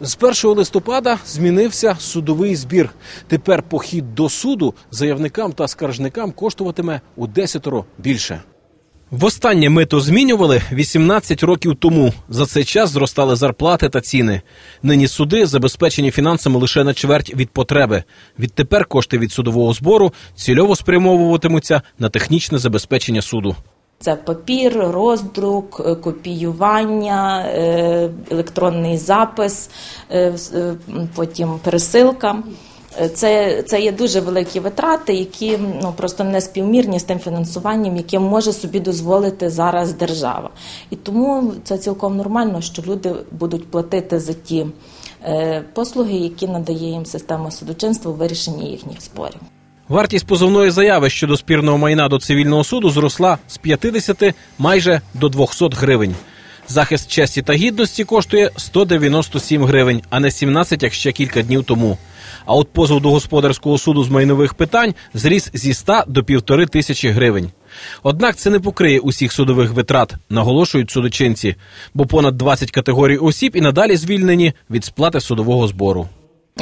З 1 листопада змінився судовий збір. Тепер похід до суду заявникам та скаржникам коштуватиме у десятеро більше. Востаннє мито змінювали 18 років тому. За цей час зростали зарплати та ціни. Нині суди забезпечені фінансами лише на чверть від потреби. Відтепер кошти від судового збору цільово спрямовуватимуться на технічне забезпечення суду. Це папір, роздрук, е, копіювання, е, електронний запис, е, потім пересилка. Це, це є дуже великі витрати, які ну просто не співмірні з тим фінансуванням, яке може собі дозволити зараз держава. І тому це цілком нормально, що люди будуть платити за ті послуги, які надає їм система судочинства у вирішенні їхніх спорів. Вартість позовної заяви щодо спірного майна до цивільного суду зросла з 50 майже до 200 гривень. Захист честі та гідності коштує 197 гривень, а не 17, як ще кілька днів тому. А от позов до господарського суду з майнових питань зріс зі 100 до півтори тисячі гривень. Однак це не покриє усіх судових витрат, наголошують судочинці, бо понад 20 категорій осіб і надалі звільнені від сплати судового збору.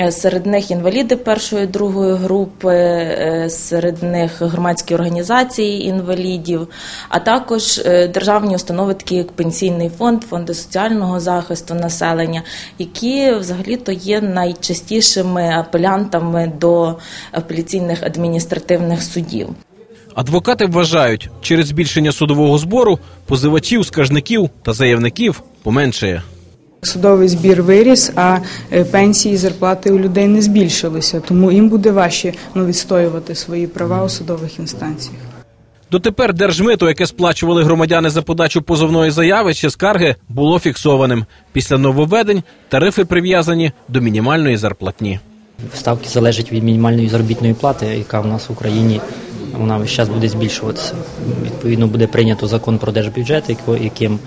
Е, Серед них інваліди першої другої групи, е, серед них громадські організації інвалідів, а також е, державні установи, такі як пенсійний фонд, фонди соціального захисту населення, які взагалі-то є найчастішими апелянтами до апеляційних адміністративних судів. Адвокати вважають, через збільшення судового збору позивачів, скаржників та заявників поменшає. Судовий збір виріс, а е, пенсії і зарплати у людей не збільшилися, тому їм буде важче ну, відстоювати свої права у судових інстанціях. Дотепер держмито, яке сплачували громадяни за подачу позовної заяви чи скарги, було фіксованим. Після нововведень тарифи прив'язані до мінімальної зарплатні. Ставки залежать від мінімальної заробітної плати, яка в нас в Україні вона весь час буде збільшуватися. Відповідно, буде прийнято закон про держбюджет, яким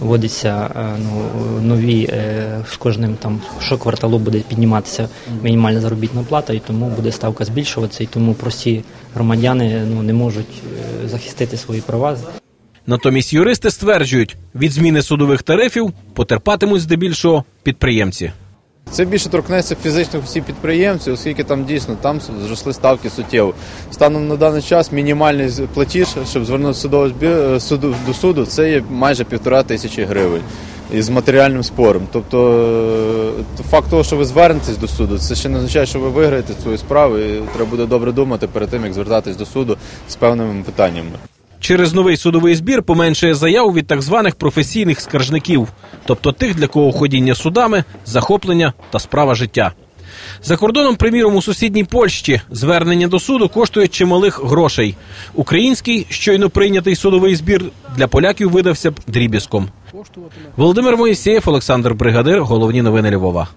вводиться е, ну, нові е, з кожним там щокварталу буде підніматися мінімальна заробітна плата, і тому буде ставка збільшуватися, і тому прості громадяни ну, не можуть е, захистити свої права. Натомість юристи стверджують, від зміни судових тарифів потерпатимуть здебільшого підприємці. Це більше торкнеться фізичних осіб підприємців, оскільки там дійсно там зросли ставки суттєво. Станом на даний час мінімальний платіж, щоб звернути судовий збір е, суду до суду, це є майже півтора тисячі гривень із матеріальним спором. Тобто е, факт того, що ви звернетесь до суду, це ще не означає, що ви виграєте свою справу. І треба буде добре думати перед тим, як звертатись до суду з певними питаннями. Через новий судовий збір поменшає заяв від так званих професійних скаржників, тобто тих, для кого ходіння судами, захоплення та справа життя. За кордоном, приміром, у сусідній Польщі звернення до суду коштує чималих грошей. Український щойно прийнятий судовий збір для поляків видався б дріб'язком. Володимир Моїсеєв, Олександр Бригадир. Головні новини Львова.